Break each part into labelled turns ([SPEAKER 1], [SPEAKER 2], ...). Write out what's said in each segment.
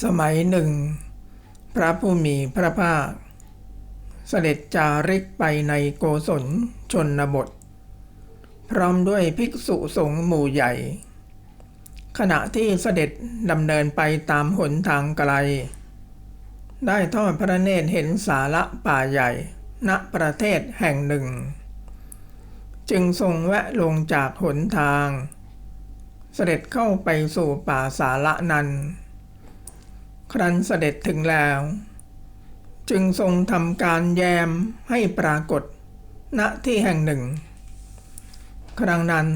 [SPEAKER 1] สมัยหนึ่ง พระผู้มีพระภาค เสด็จจาริกไปในโกศลชนบท พร้อมด้วยภิกษุสงฆ์หมู่ใหญ่ ขณะที่เสด็จดำเนินไปตามหนทางไกล ได้ทอดพระเนตรเห็นสาระป่าใหญ่ ณประเทศแห่งหนึ่ง จึงทรงแวะลงจากหนทาง เสด็จเข้าไปสู่ป่าสาระนั้น ครั้นเสด็จถึงแล้ว จึงทรงทำการแยมให้ปรากฏ ณที่แห่งหนึ่ง ครั้งนั้น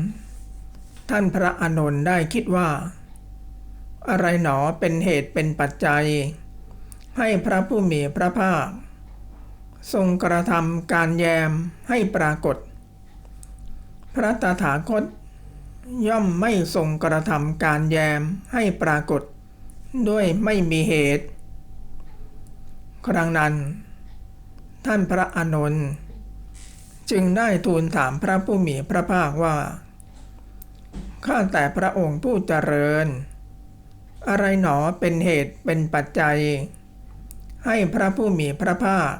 [SPEAKER 1] ท่านพระอานนท์ได้คิดว่า อะไรหนอเป็นเหตุเป็นปัจจัย ให้พระผู้มีพระภาค ทรงกระทำการแยมให้ปรากฏ พระตถาคตย่อมไม่ทรงกระทำการแยมให้ปรากฏ ด้วยไม่มีเหตุ ครั้งนั้น ท่านพระอานนท์จึงได้ทูลถามพระผู้มีพระภาคว่า ข้าแต่พระองค์ผู้เจริญ อะไรหนอเป็นเหตุเป็นปัจจัย ให้พระผู้มีพระภาค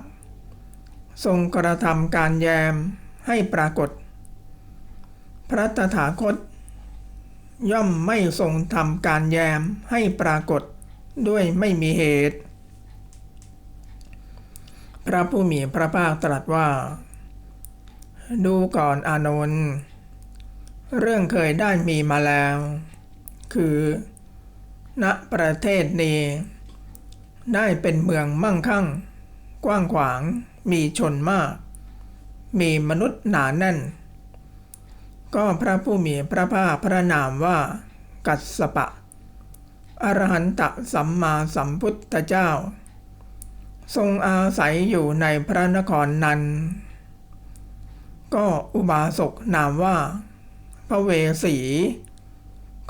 [SPEAKER 1] ทรงกระทำการแยมให้ปรากฏ พระตถาคต ย่อมไม่ทรงทำการแยมให้ปรากฏด้วยไม่มีเหตุ พระผู้มีพระภาคตรัสว่า ดูก่อนอานนท์เรื่องเคยได้มีมาแล้ว คือ ณประเทศนี้ ได้เป็นเมืองมั่งคั่ง กว้างขวาง มีชนมาก มีมนุษย์หนาแน่น ก็พระผู้มีพระภาคพระนามว่า กัสสปะ อรหันตสัมมาสัมพุทธเจ้า ทรงอาศัยอยู่ในพระนครนันก็อุบาสกนามว่า พระเวสี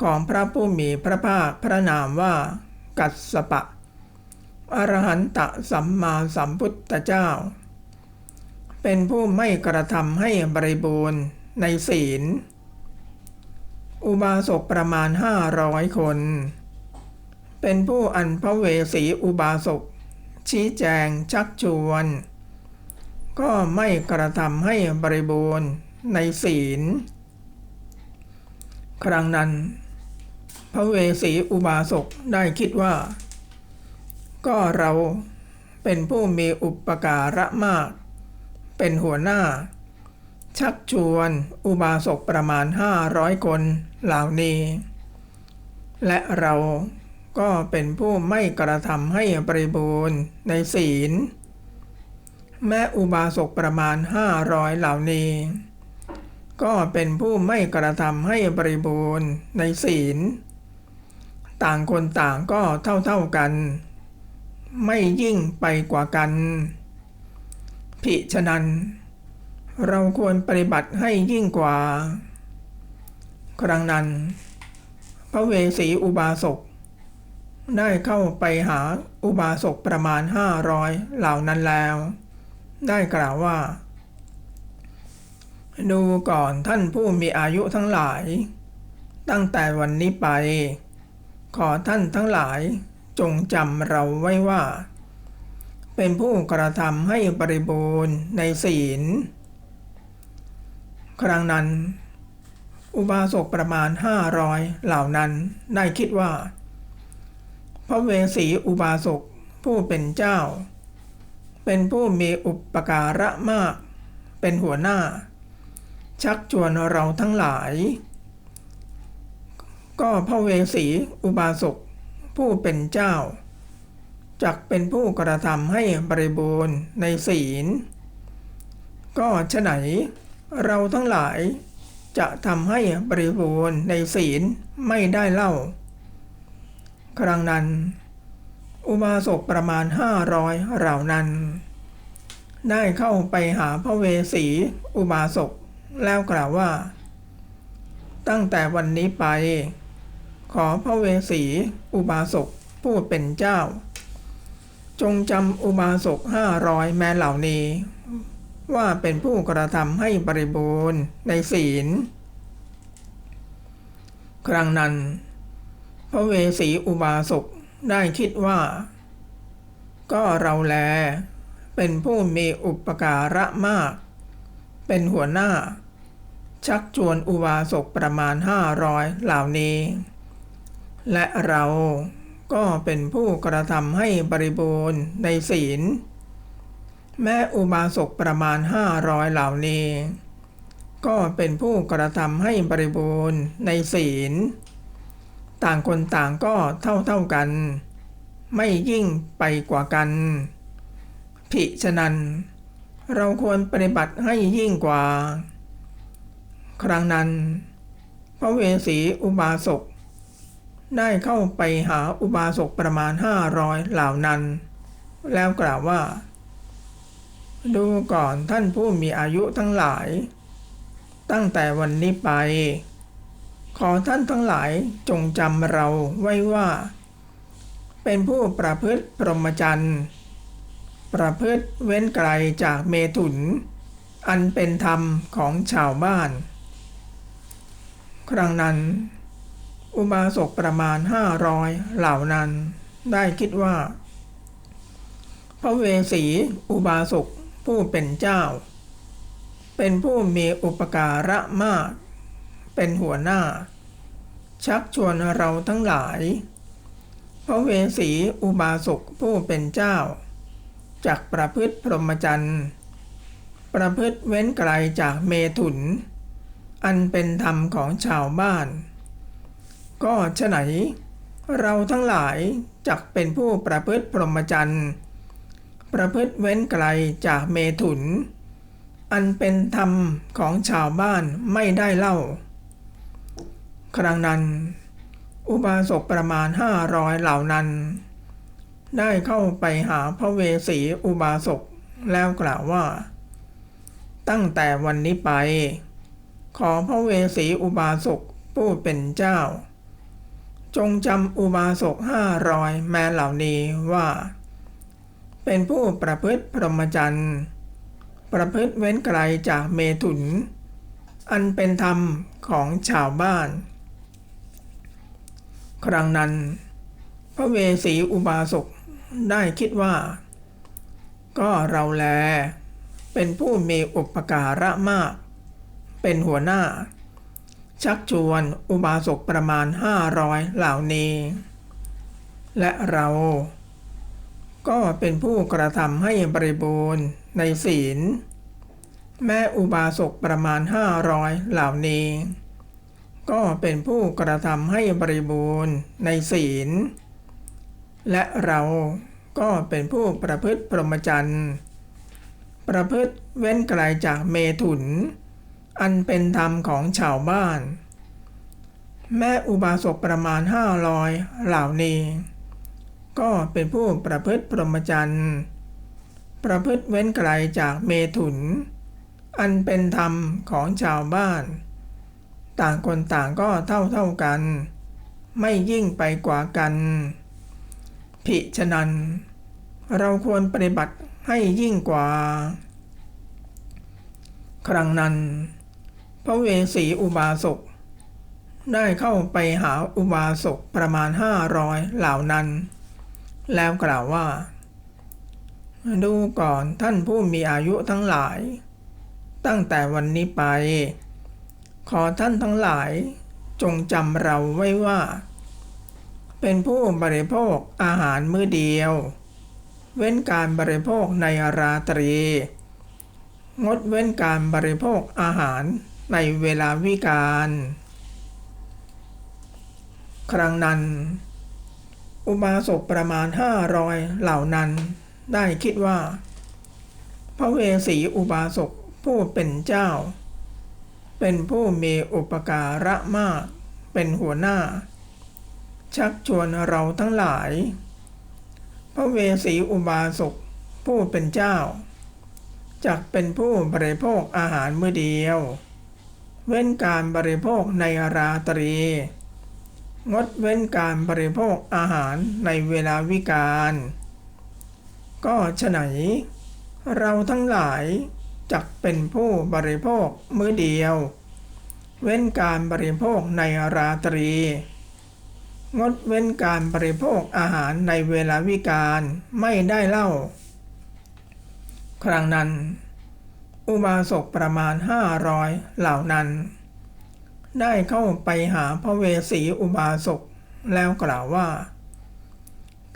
[SPEAKER 1] ของพระผู้มีพระภาคพระนามว่า กัสสปะ อรหันตสัมมาสัมพุทธเจ้า เป็นผู้ไม่กระทำให้บริบูรณ์ ในศีล อุบาสกประมาณห้าร้อยคน เป็นผู้อันพระเวสีอุบาสก ชี้แจงชักชวน ก็ไม่กระทำให้บริบูรณ์ในศีล ครั้งนั้น พระเวสีอุบาสกได้คิดว่า ก็เราเป็นผู้มีอุปการะมาก เป็นหัวหน้า ชักชวน อุบาสกประมาณห้าร้อยคนเหล่านี้ และเราก็เป็นผู้ไม่กระทำให้บริบูรณ์ในศีล แม้อุบาสกประมาณห้าร้อยเหล่านี้ ก็เป็นผู้ไม่กระทำให้บริบูรณ์ในศีล ต่างคนต่างก็เท่าเท่ากัน ไม่ยิ่งไปกว่ากันพิฉะนั้น เราควรปฏิบัติให้ยิ่งกว่า ครั้งนั้น พระเวสีอุบาสกได้เข้าไปหาอุบาสกประมาณห้าร้อยเหล่านั้นแล้ว ได้กล่าวว่า ดูก่อนท่านผู้มีอายุทั้งหลาย ตั้งแต่วันนี้ไป ขอท่านทั้งหลายจงจำเราไว้ว่า เป็นผู้กระทำให้บริบูรณ์ในศีล ครั้งนั้น อุบาสกประมาณห้าร้อยเหล่านั้นได้คิดว่า พระเวสีอุบาสกผู้เป็นเจ้า เป็นผู้มีอุปการะมาก เป็นหัวหน้า ชักชวนเราทั้งหลาย ก็พระเวสีอุบาสกผู้เป็นเจ้าจักเป็นผู้กระทำให้บริบูรณ์ในศีล ก็ฉะไหน เราทั้งหลายจะทำให้บริบูรณ์ในศีลไม่ได้เล่า ครั้งนั้น อุบาสกประมาณห้าร้อยเหล่านั้น ได้เข้าไปหาพระเวสี อุบาสกแล้วกล่าวว่า ตั้งแต่วันนี้ไป ขอพระเวสี อุบาสกผู้เป็นเจ้า จงจำอุบาสกห้าร้อยแม้เหล่านี้ ว่าเป็นผู้กระทำให้บริบูรณ์ในศีล ครั้งนั้น พระเวสีอุบาสกได้คิดว่า ก็เราแล เป็นผู้มีอุปการะมาก เป็นหัวหน้า ชักชวนอุบาสกประมาณห้าร้อยเหล่านี้ และเราก็เป็นผู้กระทำให้บริบูรณ์ในศีล แม้อุบาสกประมาณห้าร้อยเหล่านี้ ก็เป็นผู้กระทำให้บริบูรณ์ในศีล ต่างคนต่างก็เท่าเท่ากัน ไม่ยิ่งไปกว่ากัน ผิฉะนั้น เราควรปฏิบัติให้ยิ่งกว่า ครั้งนั้น พระเวสสีอุบาสกได้เข้าไปหาอุบาสกประมาณห้าร้อยเหล่านั้น แล้วกล่าวว่า ดูก่อนท่านผู้มีอายุทั้งหลาย ตั้งแต่วันนี้ไป ขอท่านทั้งหลายจงจำเราไว้ว่า เป็นผู้ประพฤติพรหมจรรย์ ประพฤติเว้นไกลจากเมถุน อันเป็นธรรมของชาวบ้าน ครั้งนั้น อุบาสกประมาณห้าร้อยเหล่านั้นได้คิดว่า พระเวสสีอุบาสก ผู้เป็นเจ้า เป็นผู้มีอุปการะมาก เป็นหัวหน้า ชักชวนเราทั้งหลาย พระเวสสีอุบาสกผู้เป็นเจ้าจากประพฤติพรหมจรรย์ ประพฤติเว้นไกลจากเมถุน อันเป็นธรรมของชาวบ้าน ก็ฉะไหน เราทั้งหลายจักเป็นผู้ประพฤติพรหมจรรย์ ประพฤติเว้นไกลจากเมถุน อันเป็นธรรมของชาวบ้านไม่ได้เล่า ครั้งนั้น อุบาสกประมาณห้าร้อยเหล่านั้น ได้เข้าไปหาพระเวสสีอุบาสกแล้วกล่าวว่า ตั้งแต่วันนี้ไป ขอพระเวสสีอุบาสกผู้เป็นเจ้า จงจำอุบาสกห้าร้อยแม้เหล่านี้ว่า เป็นผู้ประพฤติพรหมจรรย์ประพฤติเว้นไกลจากเมถุน อันเป็นธรรมของชาวบ้าน ครั้งนั้น พระเวสสีอุบาสกได้คิดว่า ก็เราแล เป็นผู้มีอุปการะมาก เป็นหัวหน้า ชักชวนอุบาสกประมาณห้าร้อยเหล่านี้ และเรา ก็เป็นผู้กระทำให้บริบูรณ์ในศีล แม้อุบาสกประมาณห้าร้อยเหล่านี้ ก็เป็นผู้กระทำให้บริบูรณ์ในศีล และเราก็เป็นผู้ประพฤติพรหมจรรย์ ประพฤติเว้นไกลจากเมถุน อันเป็นธรรมของชาวบ้าน แม้อุบาสกประมาณห้าร้อยเหล่านี้ ก็เป็นผู้ประพฤติพรหมจรรย์ ประพฤติเว้นไกลจากเมถุน อันเป็นธรรมของชาวบ้าน ต่างคนต่างก็เท่าเท่ากัน ไม่ยิ่งไปกว่ากัน ผิฉนัน เราควรปฏิบัติให้ยิ่งกว่า ครั้งนั้น พระเวสสีอุบาสกได้เข้าไปหาอุบาสกประมาณห้าร้อยเหล่านั้น แล้วกล่าวว่า ดูก่อนท่านผู้มีอายุทั้งหลาย ตั้งแต่วันนี้ไป ขอท่านทั้งหลายจงจำเราไว้ว่า เป็นผู้บริโภคอาหารมื้อเดียว เว้นการบริโภคในราตรี งดเว้นการบริโภคอาหารในเวลาวิกาลครั้งนั้น อุบาสกประมาณห้าร้อยเหล่านั้น ได้คิดว่า พระเวสสีอุบาสกผู้เป็นเจ้า เป็นผู้มีอุปการะมาก เป็นหัวหน้า ชักชวนเราทั้งหลาย พระเวสสีอุบาสกผู้เป็นเจ้าจักเป็นผู้บริโภคอาหารมื้อเดียว เว้นการบริโภคในราตรี งดเว้นการบริโภคอาหารในเวลาวิกาลก็ฉะไหน เราทั้งหลายจักเป็นผู้บริโภคมื้อเดียว เว้นการบริโภคในราตรี งดเว้นการบริโภคอาหารในเวลาวิการไม่ได้เล่า ครั้งนั้น อุบาสกประมาณห้าร้อยเหล่านั้น ได้เข้าไปหาพระเวสสีอุบาสกแล้วกล่าวว่า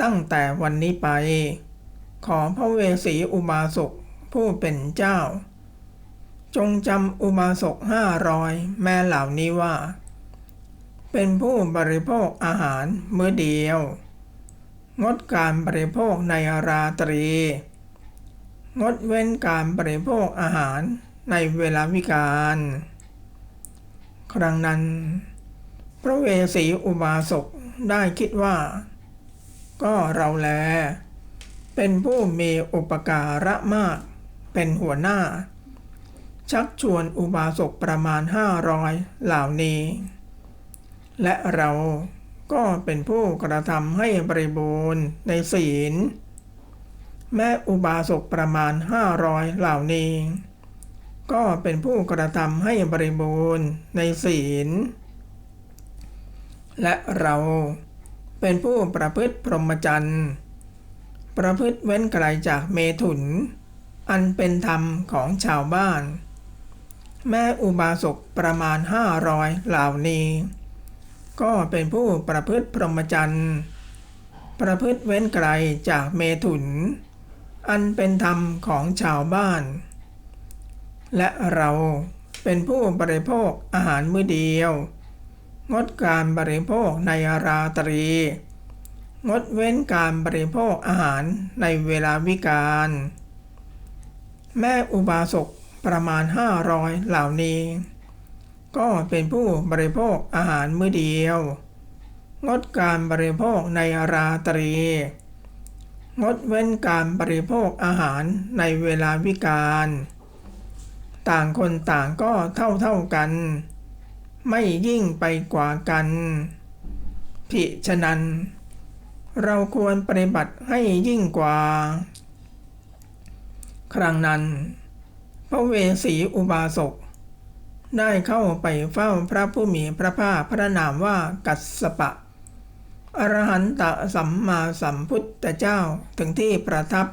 [SPEAKER 1] ตั้งแต่วันนี้ไป ขอพระเวสสีอุบาสกผู้เป็นเจ้า จงจำอุบาสกห้าร้อยแม่เหล่านี้ว่า เป็นผู้บริโภคอาหารมื้อเดียว งดการบริโภคในราตรี งดเว้นการบริโภคอาหารในเวลาวิการ ครั้งนั้น พระเวสสีอุบาสกได้คิดว่า ก็เราแล เป็นผู้มีอุปการะมาก เป็นหัวหน้า ชักชวนอุบาสกประมาณห้าร้อยเหล่านี้ และเราก็เป็นผู้กระทำให้บริบูรณ์ในศีล แม้อุบาสกประมาณห้าร้อยเหล่านี้ ก็เป็นผู้กระทำให้บริบูรณ์ในศีล และเราเป็นผู้ประพฤติพรหมจรรย์ ประพฤติเว้นไกลจากเมถุน อันเป็นธรรมของชาวบ้าน แม้อุบาสกประมาณห้าร้อยเหล่านี้ ก็เป็นผู้ประพฤติพรหมจรรย์ ประพฤติเว้นไกลจากเมถุน อันเป็นธรรมของชาวบ้าน และเราเป็นผู้บริโภคอาหารมื้อเดียว งดการบริโภคในราตรี งดเว้นการบริโภคอาหารในเวลาวิการ แม่อุบาสกประมาณห้าร้อยเหล่านี้ ก็เป็นผู้บริโภคอาหารมื้อเดียว งดการบริโภคในราตรี งดเว้นการบริโภคอาหารในเวลาวิการ ต่างคนต่างก็เท่าเท่ากัน ไม่ยิ่งไปกว่ากัน ผิฉะนั้น เราควรปฏิบัติให้ยิ่งกว่า ครั้งนั้น พระเวสสีอุบาสกได้เข้าไปเฝ้าพระผู้มีพระภาคพระนามว่ากัสสปะ อรหันตสัมมาสัมพุทธเจ้าถึงที่ประทับ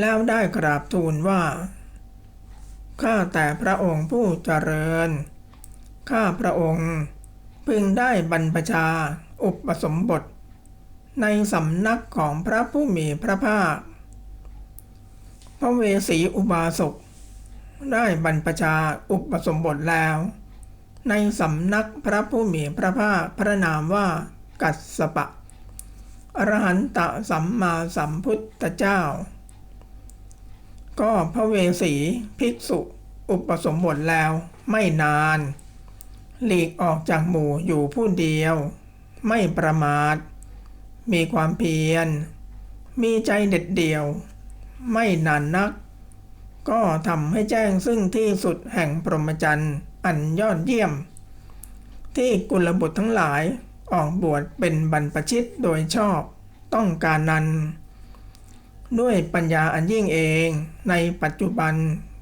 [SPEAKER 1] แล้วได้กราบทูลว่า ข้าแต่พระองค์ผู้เจริญ ข้าพระองค์ พึงได้บรรพชาอุปสมบท ในสำนักของพระผู้มีพระภาค พระเวสสีอุบาสกได้บรรพชาอุปสมบทแล้ว ในสำนักพระผู้มีพระภาคพระนามว่ากัสสปะอรหันตสัมมาสัมพุทธเจ้า ก็พระเวสสีภิกษุ อุปสมบทแล้วไม่นาน หลีกออกจากหมู่อยู่ผู้เดียว ไม่ประมาท มีความเพียร มีใจเด็ดเดี่ยว ไม่นานนัก ก็ทำให้แจ้งซึ่งที่สุดแห่งพรหมจรรย์อันยอดเยี่ยม ที่กุลบุตรทั้งหลายออกบวชเป็นบรรพชิตโดยชอบต้องการนั้น ด้วยปัญญาอันยิ่งเองในปัจจุบัน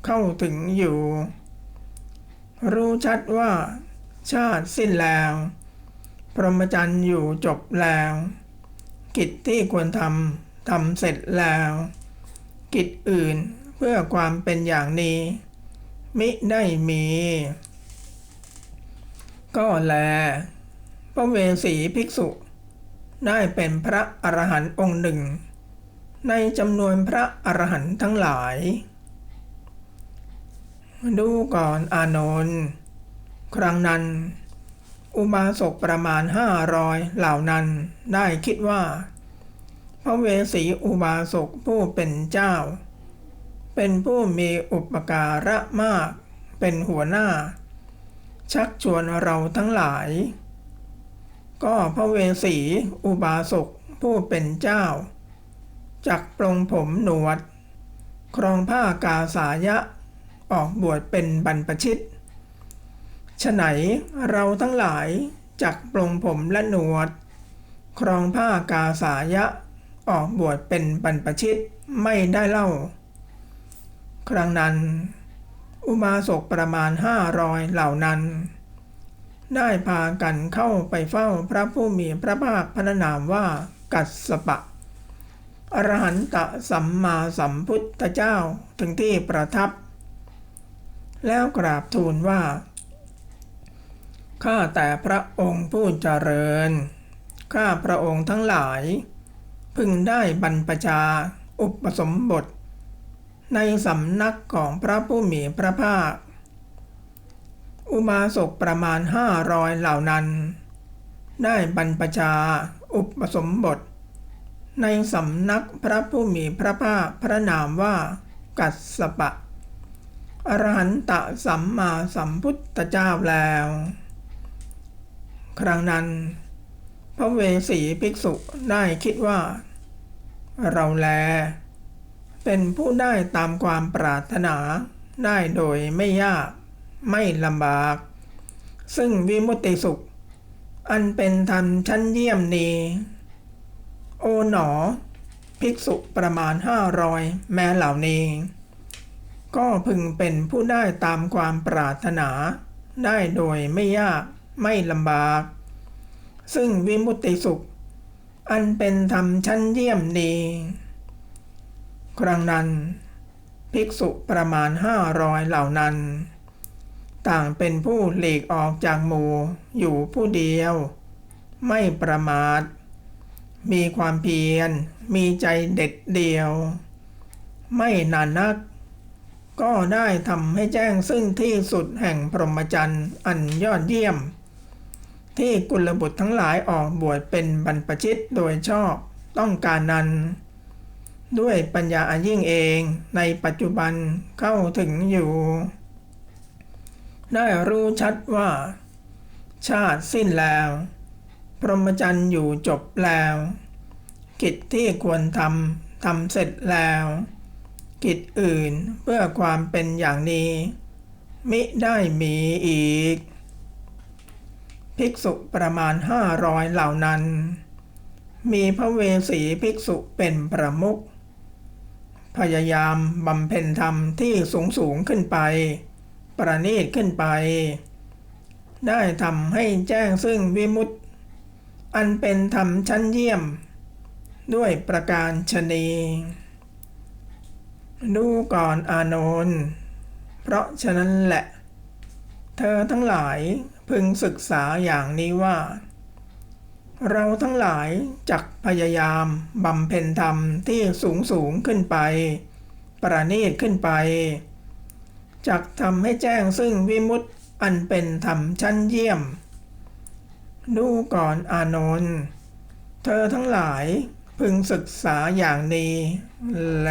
[SPEAKER 1] เข้าถึงอยู่ รู้ชัดว่า ชาติสิ้นแล้ว พรหมจรรย์อยู่จบแล้ว กิจที่ควรทำทำเสร็จแล้ว กิจอื่นเพื่อความเป็นอย่างนี้ มิได้มี ก็แล พระเวสสีภิกษุ ได้เป็นพระอรหันต์องค์หนึ่ง ในจำนวนพระอรหันต์ทั้งหลาย ดูก่อนอานนท์ครั้งนั้น อุบาสกประมาณห้าร้อยเหล่านั้นได้คิดว่า พระเวสสีอุบาสกผู้เป็นเจ้า เป็นผู้มีอุปการะมาก เป็นหัวหน้า ชักชวนเราทั้งหลาย ก็พระเวสสีอุบาสกผู้เป็นเจ้า จักปลงผมหนวด ครองผ้ากาสายะ ออกบวชเป็นบรรพชิตฉไหนเราทั้งหลายจักปลงผมและหนวด ครองผ้ากาสายะ ออกบวชเป็นบรรพชิตไม่ได้เล่า ครั้งนั้น อุบาสกประมาณห้าร้อยเหล่านั้น ได้พากันเข้าไปเฝ้าพระผู้มีพระภาคพระนามว่ากัสสปะ อรหันตสัมมาสัมพุทธเจ้าถึงที่ประทับ แล้วกราบทูลว่า ข้าแต่พระองค์ผู้เจริญ ข้าพระองค์ทั้งหลาย พึงได้บรรพชาอุปสมบท ในสำนักของพระผู้มีพระภาค อุมาสกประมาณห้าร้อยเหล่านั้น ได้บรรพชาอุปสมบท ในสำนักพระผู้มีพระภาคพระนามว่า กัสสปะ อรหันตสัมมาสัมพุทธเจ้าแล้ว ครั้งนั้น พระเวสสีภิกษุได้คิดว่า เราแล เป็นผู้ได้ตามความปรารถนาได้โดยไม่ยากไม่ลำบาก ซึ่งวิมุตติสุข อันเป็นธรรมชั้นเยี่ยมนี้ โอ๋หนอ ภิกษุประมาณห้าร้อยแม้เหล่านี้ ก็พึงเป็นผู้ได้ตามความปรารถนา ได้โดยไม่ยากไม่ลำบาก ซึ่งวิมุตติสุข อันเป็นธรรมชั้นเยี่ยมนี้ครั้งนั้น ภิกษุประมาณห้าร้อยเหล่านั้น ต่างเป็นผู้หลีกออกจากหมู่อยู่ผู้เดียว ไม่ประมาท มีความเพียร มีใจเด็ดเดียว ไม่นานนัก ก็ได้ทำให้แจ้งซึ่งที่สุดแห่งพรหมจรรย์อันยอดเยี่ยม ที่กุลบุตรทั้งหลายออกบวชเป็นบรรพชิตโดยชอบต้องการนั้น ด้วยปัญญาอันยิ่งเองในปัจจุบันเข้าถึงอยู่ ได้รู้ชัดว่า ชาติสิ้นแล้ว พรหมจรรย์อยู่จบแล้ว กิจที่ควรทำทำเสร็จแล้ว กิจอื่นเพื่อความเป็นอย่างนี้ มิได้มีอีก ภิกษุประมาณห้าร้อยเหล่านั้น มีพระเวสสีภิกษุเป็นประมุขพยายามบำเพ็ญธรรมที่สูงสูงขึ้นไป ประณีตขึ้นไป ได้ทำให้แจ้งซึ่งวิมุต อันเป็นธรรมชั้นเยี่ยม ด้วยประการชนีดูก่อนอานนท์เพราะฉะนั้นแหละ เธอทั้งหลายพึงศึกษาอย่างนี้ว่า เราทั้งหลายจักพยายามบำเพ็ญธรรมที่สูงสูงขึ้นไป ประณีตขึ้นไปจักทำให้แจ้งซึ่งวิมุตติอันเป็นธรรมชั้นเยี่ยม ดูก่อนอานนท์เธอทั้งหลายพึงศึกษาอย่างนี้แล